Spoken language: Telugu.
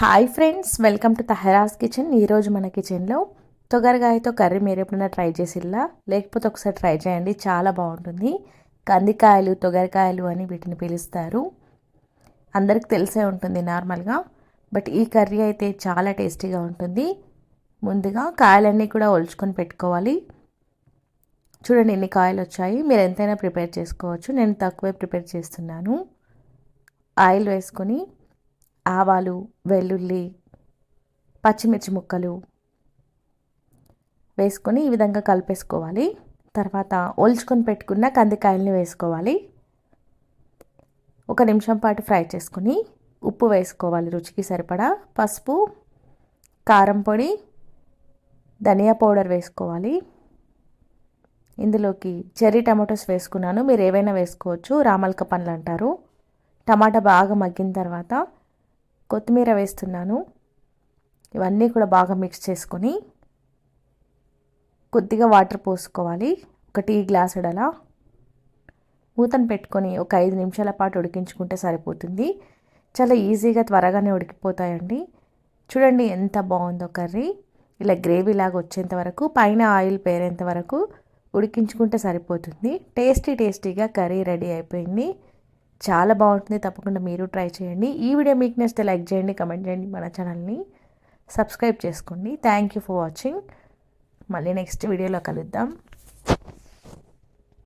Hi friends welcome to Tahara's kitchen ఈరోజు మన కిచెన్లో తొగరగాయతో కర్రీ మీరు ఎప్పుడైనా ట్రై చేసిల్లా? లేకపోతే ఒకసారి ట్రై చేయండి చాలా బాగుంటుంది. కందికాయలు తొగరకాయలు అని వీటిని పిలుస్తారు. అందరికి తెలిసే ఉంటుంది నార్మల్గా బట్ ఈ కర్రీ అయితే చాలా టేస్టీగా ఉంటుంది. ముందుగా కాయలన్నీ కూడా ఒలుచుకొని పెట్టుకోవాలి. చూడండి ఎన్ని కాయలు వచ్చాయి. మీరు ఎంతైనా ప్రిపేర్ చేసుకోవచ్చు. నేను తక్కువే ప్రిపేర్ చేస్తున్నాను. ఆయిల్ వేసుకొని ఆవాలు వెల్లుల్లి పచ్చిమిర్చి ముక్కలు వేసుకొని ఈ విధంగా కలిపేసుకోవాలి. తర్వాత ఒలుచుకొని పెట్టుకున్న కందికాయల్ని వేసుకోవాలి. ఒక నిమిషం పాటు ఫ్రై చేసుకుని ఉప్పు వేసుకోవాలి రుచికి సరిపడా. పసుపు కారం పొడి ధనియా పౌడర్ వేసుకోవాలి. ఇందులోకి చెర్రీ టమాటోస్ వేసుకున్నాను. మీరు ఏవైనా వేసుకోవచ్చు. రామల్క పండ్లు అంటారు. టమాటా బాగా మగ్గిన తర్వాత కొత్తిమీర వేస్తున్నాను. ఇవన్నీ కూడా బాగా మిక్స్ చేసుకొని కొద్దిగా వాటర్ పోసుకోవాలి. ఒక టీ గ్లాస్ అలా మూతను పెట్టుకొని ఒక ఐదు నిమిషాల పాటు ఉడికించుకుంటే సరిపోతుంది. చాలా ఈజీగా త్వరగానే ఉడికిపోతాయండి. చూడండి ఎంత బాగుందో కర్రీ. ఇలా గ్రేవీ లాగా వచ్చేంత వరకు పైన ఆయిల్ పేరేంత వరకు ఉడికించుకుంటే సరిపోతుంది. టేస్టీ టేస్టీగా కర్రీ రెడీ అయిపోయింది. చాలా బాగుంటుంది. తప్పకుండా మీరు ట్రై చేయండి. ఈ వీడియో మీకు నచ్చితే లైక్ చేయండి కమెంట్ చేయండి మన ఛానల్ని సబ్స్క్రైబ్ చేసుకోండి. థ్యాంక్ యూ ఫర్ వాచింగ్ మళ్ళీ నెక్స్ట్ వీడియోలో కలుద్దాం.